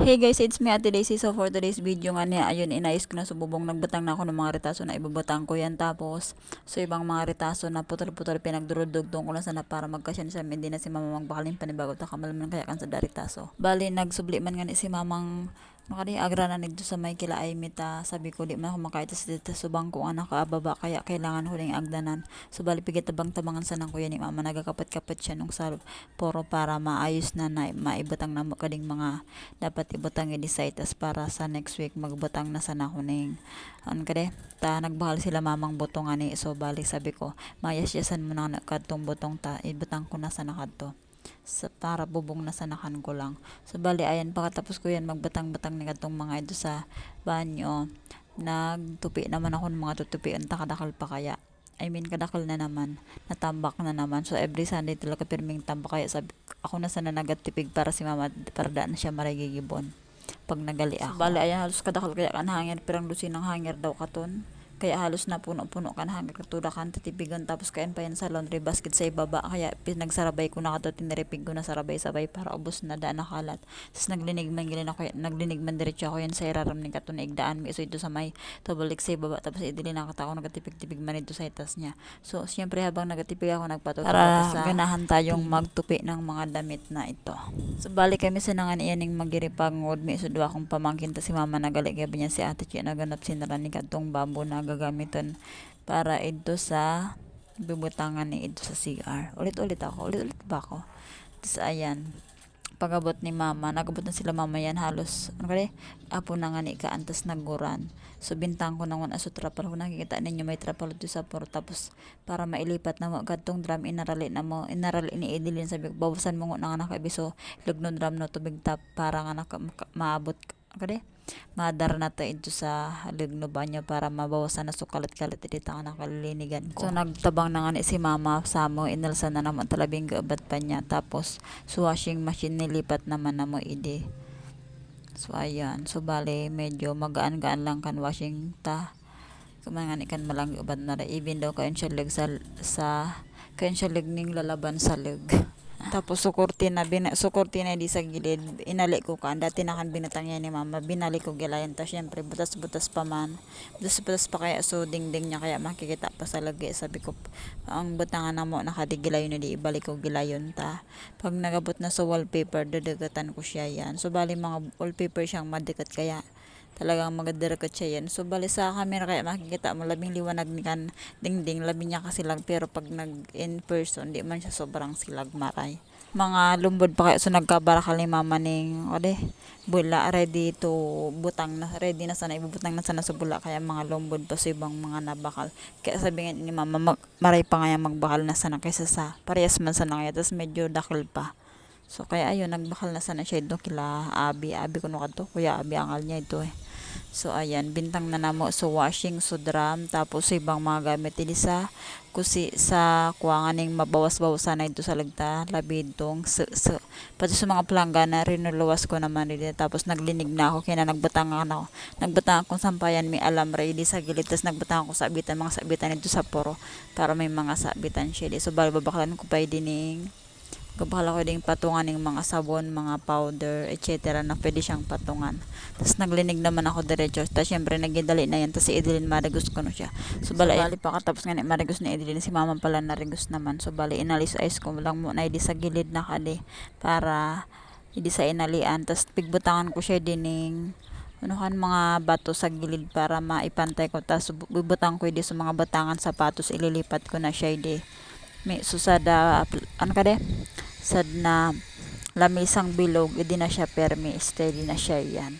Hey guys, it's me Ate Daisy. So for today's video nga niya, ayun, inayos ko na sububong. Nagbutang na ako ng mga retaso na ibabutang ko yan. Tapos, so ibang mga retaso na putol-putol pinagdurudugtong ko lang sana para magkasyan sa hindi na si mama magbakalin panibago. Takamal man kaya kan sa daritaso. Bali, nagsubli man nga ni si mamang Makadi agra na nigdo sa may kila ay mita. Sabi ko di man ako sa dito subang ko anak kaababa. Kaya kailangan huling agdanan. So bali pigit tabang tabangan sa nang kuya ni mama. Nagakapat-kapat siya nung sa poro para maayos na na maibutang na kading mga dapat ibutang i-decide tas para sa next week magbutang na sa nakuning an kade ta nagbahal sila mamang butong ani so bali sabi ko mayasyasan mo na kadtong butong ta ibutang ko na sa nakadto sa para bubong na sanakan ko lang. So bali ayan pagkatapos ko yan magbatang-batang ni katong mga ito sa banyo. Nagtupi naman ako ng mga tutupi ang takadakal pa kaya. I mean kadakal na naman, natambak na naman. So every Sunday talaga pirming tambak kaya sabi ako na sana nagatipig para si mama para daan siya maragigibon pag nagali ako. So, bali ayan halos kadakal kaya kan hangir pirang lusin ng hangir daw katon kaya halos na puno-puno kan hanggang katuda kan titipigan tapos kain pa yan sa laundry basket sa ibaba. Kaya pinagsarabay ko na kato tiniripig ko na sarabay-sabay para ubos na daan na kalat. Tapos naglinig man gilin ako naglinig man diretso ako yan sa iraram ni kato na igdaan mi so ito sa may tubalik sa ibaba tapos idili na katako nagatipig-tipig man ito sa itas niya. So siyempre habang nagatipig ako nagpatuto para sa ganahan tayong magtupi ng mga damit na ito. So balik kami sa nangan iyaning magiripangod mi so duwa akong pamangkin ta si mama nagali gabi niya si ate Chia naganap sinara ni katong bambo na gagamiton para ito sa bibutangan ni ito sa CR. Ulit-ulit ako. Ulit-ulit ba ako? Tapos ayan. Pagabot ni mama, nagabot na sila mama yan halos, ano kaya, apo na nga ni ka, antas naguran. So bintang ko naman aso trapal ko nakikita ninyo may trapal dito sa port tapos para mailipat na mo kadtong drum inarali na mo inarali ni Edilin sabi ko bawasan mo nga nga nakabiso lugno drum no tubig tap para nga naka, maabot kade madar na to ito sa haligno banyo para mabawasan na sukalat-kalat dito ang nakalilinigan ko. So nagtabang na nga ni si mama sa mo inalsa na naman talabing gaabat pa niya tapos sa washing machine nilipat naman na mo idi. So ayan, so bale medyo magaan-gaan lang kan washing ta. Kumangan ikan malang ubad na even daw kayon siya leg sa sa kayon siya leg ning lalaban sa leg. Tapos sukurti na bina, sukurti na di sa gilid. Inali ko kan. Dati na kan binatang ni mama. Binali ko gilayan. Tapos syempre butas-butas pa man. Butas-butas pa kaya so ding-ding niya kaya makikita pa sa lagi. Sabi ko ang butangan na mo nakadigilayon na di ibalik ko gilayon ta. Pag nagabot na sa wallpaper dadagatan ko siya yan. So bali mga wallpaper siyang madikat kaya talagang magadirakot siya yan. So, bali sa camera kaya makikita mo, labing liwanag ni kan dingding, labi niya kasi lang. Pero pag nag in person, di man siya sobrang silag maray. Mga lumbod pa kayo, so nagkabarakal ni mama ning, o de, bula, ready to butang na, ready na sana, ibubutang na sana sa bula, kaya mga lumbod pa sa ibang mga nabakal. Kaya sabi ni mama, mag, maray pa yung magbakal na sana kaysa sa, parehas man sana kaya, tapos medyo dakal pa. So, kaya ayun, nagbakal na sana siya ito kila Abi. Abi ko no kadto, kuya Abi angal niya ito eh. So ayan, bintang na namo. So washing so drum. Tapos sa ibang mga gamit dili sa kusi sa kuwanganing mabawas-bawasan na ito sa lagta labid tong so, so, pati sa mga plangga na rinuluwas ko naman dito tapos naglinig na ako kaya nagbutang ako. Nagbutang akong sampayan may alam ready sa gilid. Tapos nagbutang ako sa abitan mga sabitan dito sa poro para may mga sabitan siya so bali babakalan ko pa dining Kabakala ko ding patungan ng mga sabon, mga powder, etc. na pwede siyang patungan. Tapos naglinig naman ako diretso. Tapos syempre nagidali na yan. Tapos si Edeline marigos ko no siya. So bali, so, bali pa katapos nga marigos ni Edeline. Si mama pala narigos naman. So bali inalis ice ko lang muna. Hindi sa gilid na kali. Para hindi sa inalian. Tapos pigbutangan ko siya dining ano kan mga bato sa gilid para maipantay ko. Tapos bubutang ko di sa mga batangan sapatos. Ililipat ko na siya di. May susada, ano ka de? Sad na lamisang bilog edi na siya permi steady na siya yan.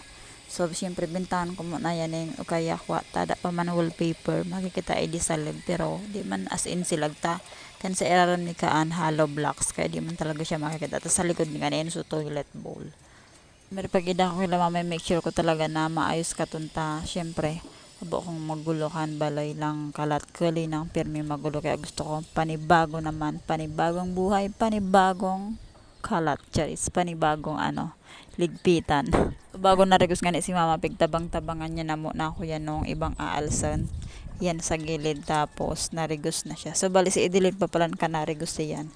So siyempre bintahan ko muna yan yung o kaya kwa tada pa man wallpaper makikita edi sa leg pero di man as in silag ta. Kan sa iraran ni kaan hollow blocks kaya di man talaga siya makikita. Tapos sa likod ni kanin so toilet bowl. Pero pag ida ko kila mama make sure ko talaga na maayos katunta syempre Abo kong magulukan balay lang kalat kali ng pirmi magulo. Kaya gusto ko panibago naman panibagong buhay panibagong kalat charis panibagong ano ligpitan. Bago na regus nga ni si mama pigtabang-tabangan niya na mo na ako yan nung ibang aalsan. Yan sa gilid tapos narigos na siya. So bali si idilid pa pala ka narigos yan.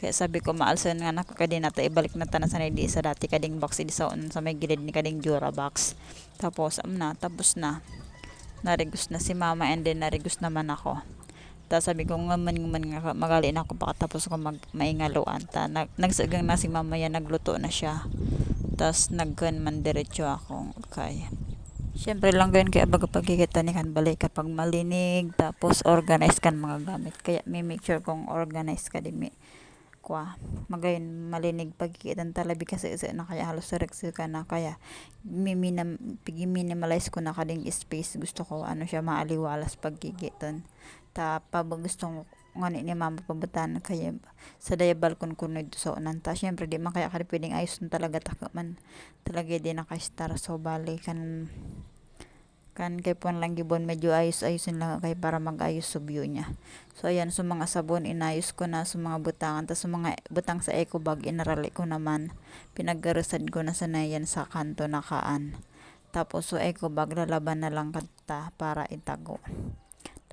Kaya sabi ko maalsan nga nako kadin nata ibalik na tanan sa di sa dati kading box di sa sa may gilid ni kading Jura box. Tapos am na tapos na. Narigos na si mama and then narigos naman ako. Tapos sabi ko ngaman ngaman nga magali na ako pakatapos ko mag maingaluan. Ta nag, nagsagang na si mama yan nagluto na siya. Tapos nagkan man diretso ako kay Siyempre lang ganyan kaya baga pagkikita ni kan balik kapag malinig tapos organize kan mga gamit kaya may make sure kong organize ka din may kwa magayon malinig pagkikitan talabi kasi isa na kaya halos rex ka na. Kaya miminam minimalize ko na kading space. Gusto ko ano siya maaliwalas pagkikitan ta pabag gusto ko ngani ni mama pabutan kaya sa daya balkon ko na sa unan. Ta syempre di man kaya kadi pwedeng ayos talaga taka man. Talaga di nakastar so bali kan kan kay pon lang gibon medyo ayos ayusin lang kay para mag-ayos view niya. So ayan sa mga sabon inayos ko na sa mga butangan tas sa mga butang sa eco bag inarali ko naman. Pinaggarusan ko na sa yan sa kanto na kaan. Tapos so eco bag lalaban na lang kanta para itago.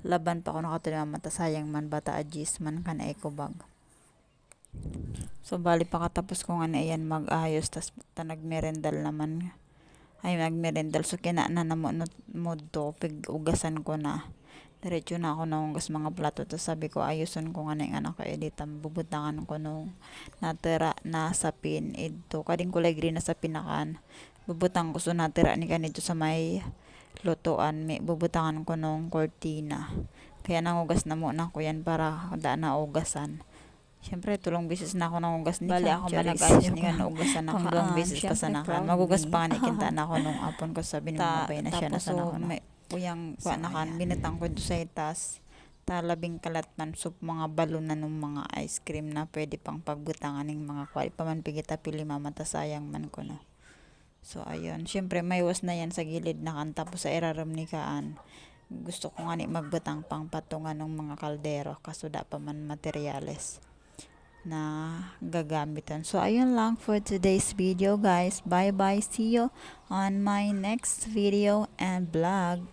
Laban pa ako nakatuloy mata sayang man bata ajis man kan eco bag. So bali pa katapos ko nga na iyan mag-ayos. Tas ta nagmerendal naman ay nagmerendal so kina na na mo to pig ugasan ko na. Diretso na ako naunggas mga plato. Tapos sabi ko ayuson ko nga na yung anak ko editan bubutangan ko nung natira na sapin. Ito kading kulay green na sa pinakan. Bubutang ko so natira ni kanito sa may lutuan. May bubutangan ko nung cortina. Kaya nangugas na muna ko yan para daan na ugasan Siyempre, tulong bisis na ako nangugas ni Bali, ako man nag-ayos ni kan ugasan ako. Hanggang Hanggang bisis pa sa nakan. Magugas pa nga ni kinta na ako nung apon ko sabi Ta- mabay na siya na tapos sa so, nakan. May uyang kwa nakan. Binatang ko sa itas. Talabing kalatman so mga balon na nung mga ice cream na pwede pang pagbutangan ng mga kwali pa man pigita pili mamata sayang man ko no. So ayun, syempre may was na yan sa gilid na kan tapos sa iraram ni kaan. Gusto ko nga ni magbutang pang patungan ng mga kaldero kaso da pa man materyales na gagamitan. So, ayun lang for today's video, guys. Bye-bye. See you on my next video and vlog.